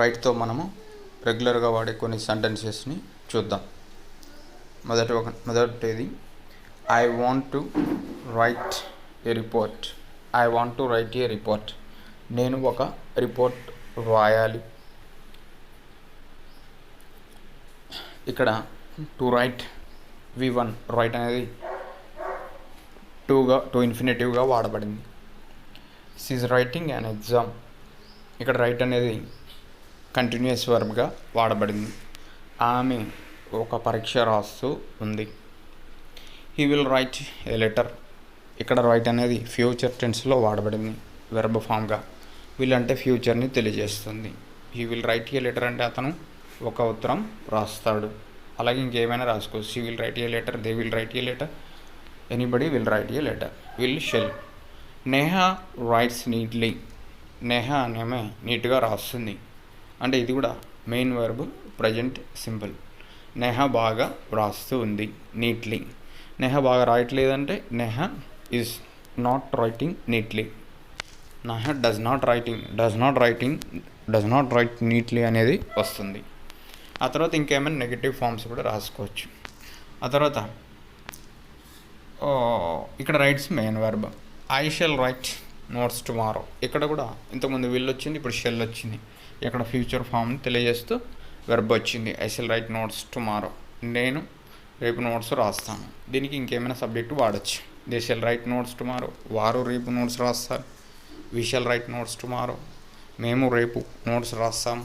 రైట్తో మనము రెగ్యులర్గా వాడే కొన్ని సెంటెన్సెస్ని చూద్దాం. మొదటి ఒక మొదటిది I want to write a report I want to write a report నేను ఒక రిపోర్ట్ రాయాలి. ఇక్కడ to write V one write అనేది టూగా టూ ఇన్ఫినిటివ్గా వాడబడింది. సిజ్ రైటింగ్ అండ్ ఎగ్జామ్ ఇక్కడ రైట్ అనేది కంటిన్యూస్ వర్బ్గా వాడబడింది. ఆమె ఒక పరీక్ష రాస్తూ ఉంది. He will write a letter ఇక్కడ రైట్ అనేది ఫ్యూచర్ టెన్స్లో వాడబడింది. వెర్బ్ ఫామ్గా విల్ అంటే ఫ్యూచర్ని తెలియజేస్తుంది. He will write a letter అంటే అతను ఒక ఉత్తరం రాస్తాడు. అలాగే ఇంకేమైనా రాసుకోవచ్చు. She will write a letter they will write a letter anybody will write a letter will shall Neha writes neatly Neha అనేమే నీట్గా రాస్తుంది. అంటే ఇది కూడా main verb present simple Neha బాగా వ్రాస్తూ ఉంది నీట్లీ నెహ బాగా రాయట్లేదంటే Neha is not writing neatly Neha does not writing does not writing does not write neatly అనేది వస్తుంది. ఆ తర్వాత ఇంకేమైనా నెగిటివ్ ఫామ్స్ కూడా రాసుకోవచ్చు. ఆ తర్వాత ఇక్కడ writes main verb I shall write notes tomorrow ఇక్కడ కూడా ఇంతకుముందు వీళ్ళు వచ్చింది ఇప్పుడు షెల్ వచ్చింది. ఇక్కడ ఫ్యూచర్ ఫామ్ని తెలియజేస్తూ వెర్బ్ వచ్చింది. ఐ రైట్ నోట్స్ టుమారో నేను రేపు నోట్స్ రాస్తాను. దీనికి ఇంకేమైనా సబ్జెక్టు వాడచ్చు. They shall write notes tomorrow వారు రేపు నోట్స్ రాస్తారు. We shall write notes tomorrow మేము రేపు నోట్స్ రాస్తాము.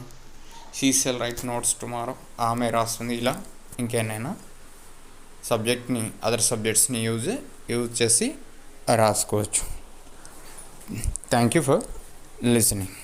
She shall write notes tomorrow ఆమె రాస్తుంది. ఇలా ఇంకేనైనా సబ్జెక్ట్ని అదర్ సబ్జెక్ట్స్ని యూజ్ యూజ్ చేసి రాసుకోవచ్చు. Thank you for listening